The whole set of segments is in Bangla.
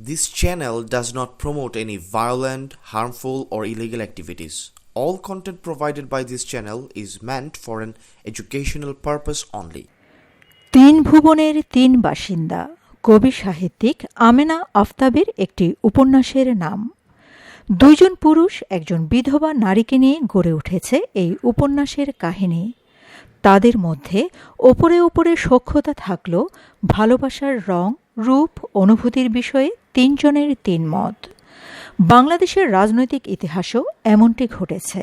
This channel does not promote any violent, harmful, or illegal activities. All content provided by this channel is meant for an educational purpose only. তিন ভুবনের তিন বাসিন্দা কবি সাহিত্যিক আমেনা আফতাবের একটি উপন্যাসের নাম দুইজন পুরুষ একজন বিধবা নারীকে নিয়ে গড়ে উঠেছে এই উপন্যাসের কাহিনী তাদের মধ্যে ওপরে ওপরে সখ্যতা থাকলেও ভালোবাসার রং রূপ অনুভূতির বিষয়ে তিনজনের তিন মত। বাংলাদেশের রাজনৈতিক ইতিহাসেও এমনটি ঘটেছে।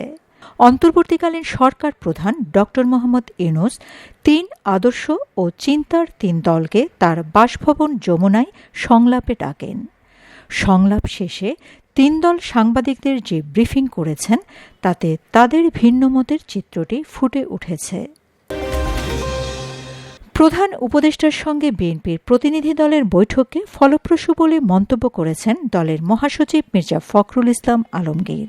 অন্তর্বর্তীকালীন সরকার প্রধান ড মোহাম্মদ ইউনুস তিন আদর্শ ও চিন্তার তিন দলকে তার বাসভবন যমুনায় সংলাপে ডাকেন। সংলাপ শেষে তিন দল সাংবাদিকদের যে ব্রিফিং করেছেন, তাতে তাদের ভিন্নমতের চিত্রটি ফুটে উঠেছে। প্রধান উপদেষ্টার সঙ্গে বিএনপির প্রতিনিধি দলের বৈঠকে ফলপ্রসূ বলে মন্তব্য করেছেন দলের মহাসচিব মির্জা ফখরুল ইসলাম আলমগীর।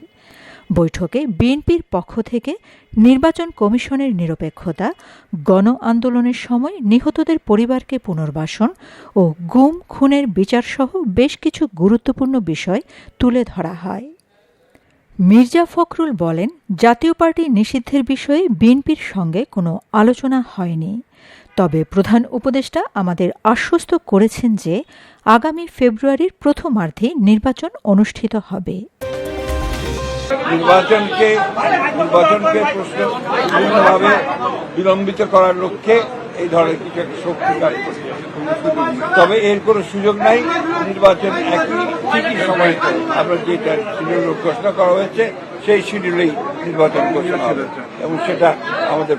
বৈঠকে বিএনপির পক্ষ থেকে নির্বাচন কমিশনের নিরপেক্ষতা, গণ আন্দোলনের সময় নিহতদের পরিবারকে পুনর্বাসন ও গুম, খুনের বিচারসহ বেশ কিছু গুরুত্বপূর্ণ বিষয় তুলে ধরা হয়। মির্জা ফখরুল বলেন, জাতীয় পার্টি নিষিদ্ধের বিষয়ে বিএনপির সঙ্গে কোনো আলোচনা হয়নি। তবে প্রধান উপদেষ্টা আমাদের আশ্বস্ত করেছেন যে আগামী ফেব্রুয়ারির প্রথমার্ধে নির্বাচন অনুষ্ঠিত হবে। নির্বাচনকে নির্বাচনকে প্রশ্ন বিভিন্নভাবে বিলম্বিত করার লক্ষ্যে এই ধরনের কিছু একটা শক্তি কাজ করছে। তবে এর কোনো সুযোগ নাই, নির্বাচন একই ঠিকই সময় আপনার যেটা শিডিউল ঘোষণা করা হয়েছে, সেই শিডিউলেই নির্বাচন ঘোষণা হবে। এবং সেটা আমাদের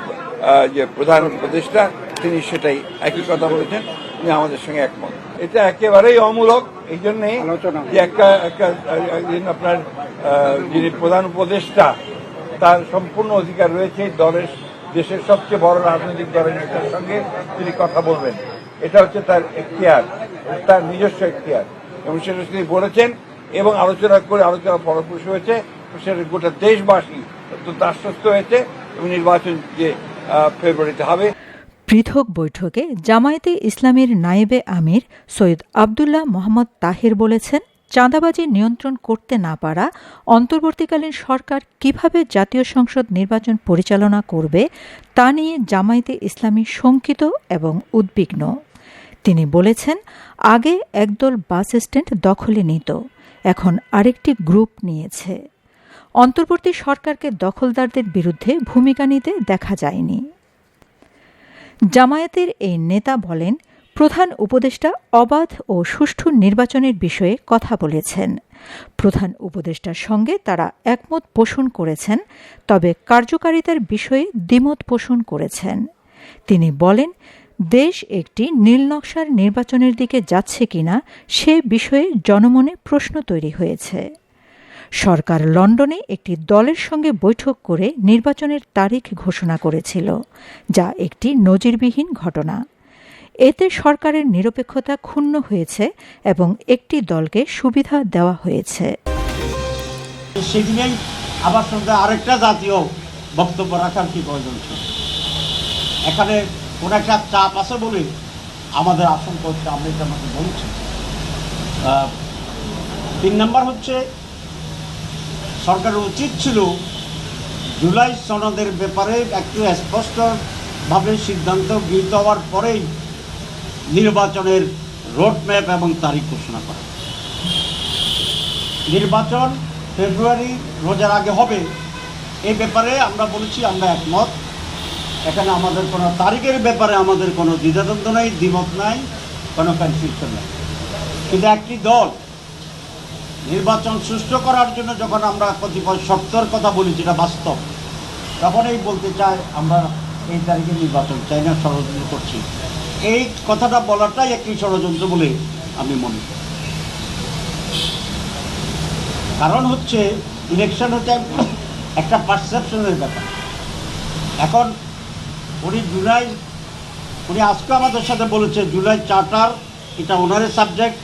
যে প্রধান উপদেষ্টা তিনি সেটাই একই কথা বলেছেন তিনি আমাদের সঙ্গে একমত। এটা একেবারেই অমূলক এই জন্যে যে একটা একটা একদিন আপনার যিনি প্রধান উপদেষ্টা তার সম্পূর্ণ অধিকার রয়েছে দলের দেশের সবচেয়ে বড় রাজনৈতিক দলের নেতার সঙ্গে তিনি কথা বলবেন। এটা হচ্ছে তার এখতিয়ার তার নিজস্ব এখতিয়ার। এবং সেটা তিনি বলেছেন এবং আলোচনা করে আলোচনা ফলপ্রসূ হয়েছে সেটা গোটা দেশবাসী অত্যন্ত আশ্বস্ত হয়েছে এবং নির্বাচন যে ফেব্রুয়ারিতে হবে পৃথক বৈঠকে জামায়াতে ইসলামের নায়েবে আমির সৈয়দ আবদুল্লাহ মোহাম্মদ তাহের বলেছেন, চাঁদাবাজি নিয়ন্ত্রণ করতে না পারা, অন্তর্বর্তীকালীন সরকার কীভাবে জাতীয় সংসদ নির্বাচন পরিচালনা করবে, তা নিয়ে জামায়াতে ইসলামী শঙ্কিত এবং উদ্বিগ্ন। তিনি বলেছেন, আগে একদল বাস স্ট্যান্ড দখলে নিত, এখন আরেকটি গ্রুপ নিয়েছে। অন্তর্বর্তী সরকারকে দখলদারদের বিরুদ্ধে ভূমিকা নিতে দেখা যায়নি। জামায়াতের এই নেতা বলেন, প্রধান উপদেষ্টা অবাধ ও সুষ্ঠু নির্বাচনের বিষয়ে কথা বলেছেন। প্রধান উপদেষ্টার সঙ্গে তারা একমত পোষণ করেছেন, তবে কার্যকারিতার বিষয়ে দ্বিমত পোষণ করেছেন। তিনি বলেন, দেশ একটি নীলনকশার নির্বাচনের দিকে যাচ্ছে কিনা সে বিষয়ে জনমনে প্রশ্ন তৈরি হয়েছে। সরকার লন্ডনে একটি দলের সঙ্গে বৈঠক করে নির্বাচনের তারিখ ঘোষণা করেছিল, যা একটি নজিরবিহীন ঘটনা। এতে সরকারের নিরপেক্ষতা ক্ষুণ্ণ হয়েছে এবং একটি দলকে সুবিধা দেওয়া হয়েছে। আরেকটা জাতীয় বক্তব্য রাখার কি প্রয়োজন এখানে কোন একটা চাপ আছে বলে আমাদের আশঙ্কা হচ্ছে, আমরা এটা আমাকে বলছি। তিন নম্বর হচ্ছে সরকারের উচিত ছিল জুলাই সনদের ব্যাপারে একটু স্পষ্টভাবে সিদ্ধান্ত গৃহীত হওয়ার পরেই নির্বাচনের রোডম্যাপ এবং তারিখ ঘোষণা করা। নির্বাচন ফেব্রুয়ারি রোজার আগে হবে। এই ব্যাপারে আমরা বলেছি, আমরা একমত। এখানে আমাদের কোনো তারিখের ব্যাপারে আমাদের কোনো দ্বিধাদ্বন্দ্ব নাই, দ্বিমত নাই, কোনো কনফিউশন নাই। কিন্তু একটি দল নির্বাচন সুষ্ঠু করার জন্য যখন আমরা কতিপয় শর্তর কথা বলি, যেটা বাস্তব তখন এই বলতে চাই আমরা এই তারিখে নির্বাচন চাই না, ষড়যন্ত্র করছি। এই কথাটা বলাটাই একটি ষড়যন্ত্র বলে আমি মনে করি। কারণ হচ্ছে ইলেকশন হচ্ছে একটা পারসেপশনের ব্যাপার। এখন উনি জুলাই, উনি আজকে আমাদের সাথে বলেছে, জুলাই চার্টার, এটা ওনারের সাবজেক্ট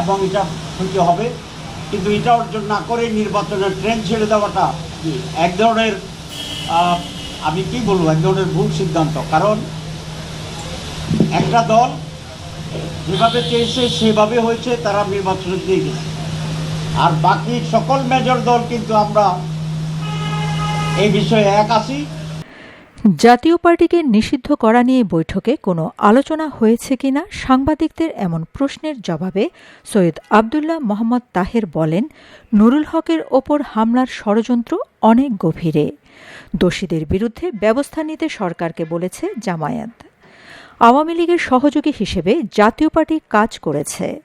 এবং এটা হইতে হবে। কিন্তু এটা অর্জন না করে নির্বাচনের ট্রেন ছেড়ে দেওয়াটা এক ধরনের আমি কি বলব, এক ধরনের ভুল সিদ্ধান্ত। কারণ একটা দল যেভাবে চেয়েছে, সেভাবে হয়েছে, তারা নির্বাচনে দিয়ে গেছে। আর বাকি সকল মেজর দল কিন্তু আমরা এই বিষয়ে এক আছি। জাতীয় পার্টিকে নিষিদ্ধ করা নিয়ে বৈঠকে কোনো আলোচনা হয়েছে কিনা সাংবাদিকদের এমন প্রশ্নের জবাবে সৈয়দ আবদুল্লাহ মোহাম্মদ তাহের বলেন, নুরুল হকের ওপর হামলার ষড়যন্ত্র অনেক গভীরে। দোষীদের বিরুদ্ধে ব্যবস্থা নিতে সরকারকে বলেছে জামায়াত। আওয়ামী লীগের সহযোগী হিসেবে জাতীয় পার্টি কাজ করেছে।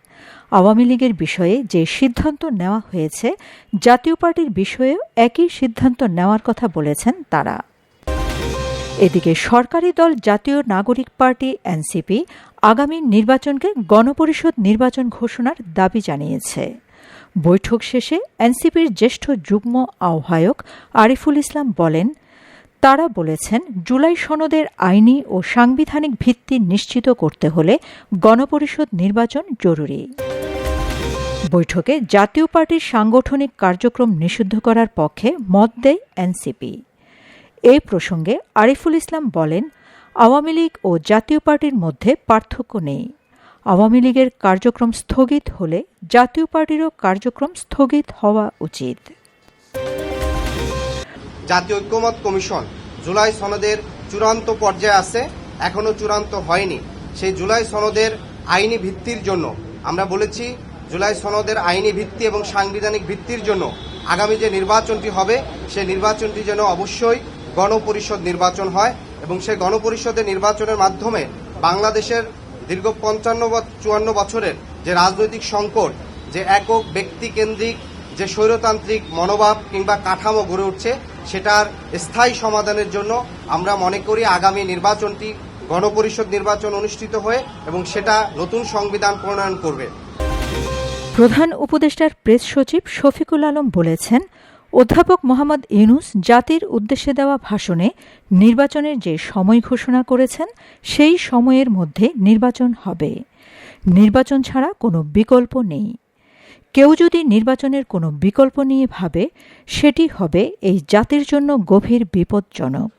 আওয়ামী লীগের বিষয়ে যে সিদ্ধান্ত নেওয়া হয়েছে, জাতীয় পার্টির বিষয়েও একই সিদ্ধান্ত নেওয়ার কথা বলেছেন তারা। এদিকে সরকারি দল জাতীয় নাগরিক পার্টি, এনসিপি, আগামী নির্বাচনকে গণপরিষদ নির্বাচন ঘোষণার দাবি জানিয়েছে। বৈঠক শেষে এনসিপির জ্যেষ্ঠ যুগ্ম আহ্বায়ক আরিফুল ইসলাম বলেন, তারা বলেছেন, জুলাই সনদের আইনি ও সাংবিধানিক ভিত্তি নিশ্চিত করতে হলে গণপরিষদ নির্বাচন জরুরি। বৈঠকে জাতীয় পার্টির সাংগঠনিক কার্যক্রম নিষিদ্ধ করার পক্ষে মত দেয় এনসিপি। এই প্রসঙ্গে আরিফুল ইসলাম বলেন, আওয়ামী লীগ ও জাতীয় পার্টির মধ্যে পার্থক্য নেই। আওয়ামী লীগের কার্যক্রম স্থগিত হলে জাতীয় পার্টিরও কার্যক্রম স্থগিত হওয়া উচিত। জাতীয় ঐক্যমত কমিশন জুলাই সনদের চূড়ান্ত পর্যায়ে আছে, এখনও চূড়ান্ত হয়নি। সেই জুলাই সনদের আইনি ভিত্তির জন্য, আমরা বলেছি জুলাই সনদের আইনি ভিত্তি এবং সাংবিধানিক ভিত্তির জন্য আগামী যে নির্বাচনটি হবে, সেই নির্বাচনটি যেন অবশ্যই গণপরিষদ নির্বাচন হয় এবং সেই গণপরিষদের নির্বাচনের মাধ্যমে বাংলাদেশের দীর্ঘ পঞ্চান্ন চুয়ান্ন বছরের যে রাজনৈতিক সংকট, যে একক ব্যক্তিকেন্দ্রিক, যে স্বৈরতান্ত্রিক মনোভাব কিংবা কাঠামো গড়ে উঠছে, সেটার স্থায়ী সমাধানের জন্য আমরা মনে করি আগামী নির্বাচনটি গণপরিষদ নির্বাচন অনুষ্ঠিত হয়ে এবং সেটা নতুন সংবিধান প্রণয়ন করবে। প্রধান উপদেষ্টার প্রেস সচিব শফিকুল আলম বলেছেন অধ্যাপক মোহাম্মদ ইউনুস জাতির উদ্দেশ্যে দেওয়া ভাষণে নির্বাচনের যে সময় ঘোষণা করেছেন, সেই সময়ের মধ্যে নির্বাচন হবে। নির্বাচন ছাড়া কোনো বিকল্প নেই। কেউ যদি নির্বাচনের কোনো বিকল্প নিয়ে ভাবে, সেটি হবে এই জাতির জন্য গভীর বিপজ্জনক।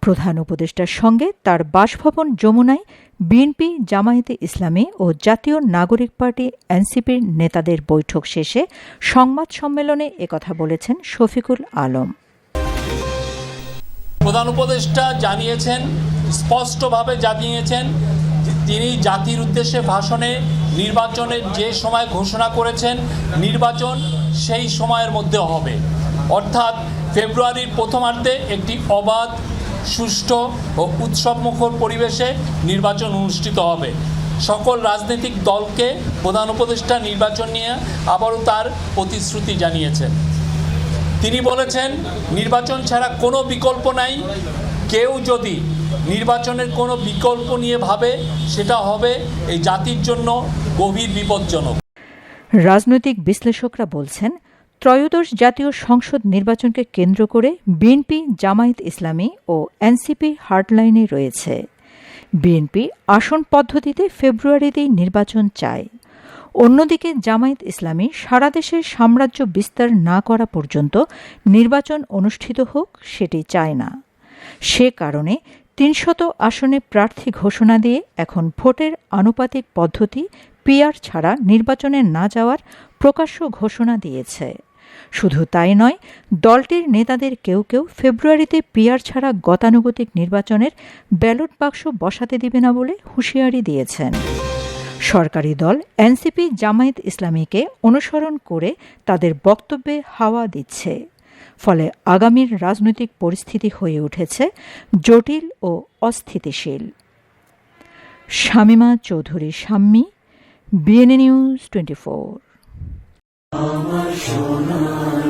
প্রধান উপদেষ্টার সঙ্গে তার বাসভবন যমুনায় বিএনপি জামায়াতে ইসলামী ও জাতীয় নাগরিক পার্টি এনসিপির নেতাদের বৈঠক শেষে সংবাদ সম্মেলনে একথা বলেছেন শফিকুল আলম। প্রধান উপদেষ্টা জানিয়েছেন, স্পষ্টভাবে জানিয়েছেন, তিনি জাতির উদ্দেশ্যে ভাষণে নির্বাচনের যে সময় ঘোষণা করেছেন, নির্বাচন সেই সময়ের মধ্যে হবে। অর্থাৎ ফেব্রুয়ারির প্রথমার্ধে একটি অবাধ সুষ্ঠু ও উৎসবমুখর পরিবেশে নির্বাচন অনুষ্ঠিত হবে। সকল রাজনৈতিক দলকে প্রধান উপদেষ্টা নির্বাচন নিয়ে আবারও তার প্রতিশ্রুতি জানিয়েছেন। তিনি বলেছেন, নির্বাচন ছাড়া কোনো বিকল্প নাই। কেউ যদি নির্বাচনের কোনো বিকল্প নিয়ে ভাবে, সেটা হবে এই জাতির জন্য গভীর বিপজ্জনক। রাজনৈতিক বিশ্লেষকরা বলছেন ত্রয়োদশ জাতীয় সংসদ নির্বাচনকে কেন্দ্র করে বিএনপি, জামায়াত ইসলামী ও এনসিপি হার্ডলাইনে রয়েছে। বিএনপি আসন পদ্ধতিতে ফেব্রুয়ারিতেই নির্বাচন চায়। অন্যদিকে জামায়াত ইসলামী সারা দেশে সাম্রাজ্য বিস্তার না করা পর্যন্ত নির্বাচন অনুষ্ঠিত হোক সেটি চায় না। সে কারণে তিনশত আসনে প্রার্থী ঘোষণা দিয়ে এখন ভোটের আনুপাতিক পদ্ধতি পিআর ছাড়া নির্বাচনে না যাওয়ার প্রকাশ্য ঘোষণা দিয়েছে। শুধু তাই নয়, দলটির নেতাদের কেউ কেউ ফেব্রুয়ারিতে পিয়ার ছাড়া গতানুগতিক নির্বাচনের ব্যালট বাক্স বসাতে দিবে না বলে হুঁশিয়ারি দিয়েছেন। সরকারি দল এনসিপি জামায়াত ইসলামীকে অনুসরণ করে তাদের বক্তব্যে হাওয়া দিচ্ছে। ফলে আগামীর রাজনৈতিক পরিস্থিতি হয়ে উঠেছে জটিল ও অস্থিতিশীল। Shamima Chowdhury, Shammi, BNA news twenty four. আমার সোনার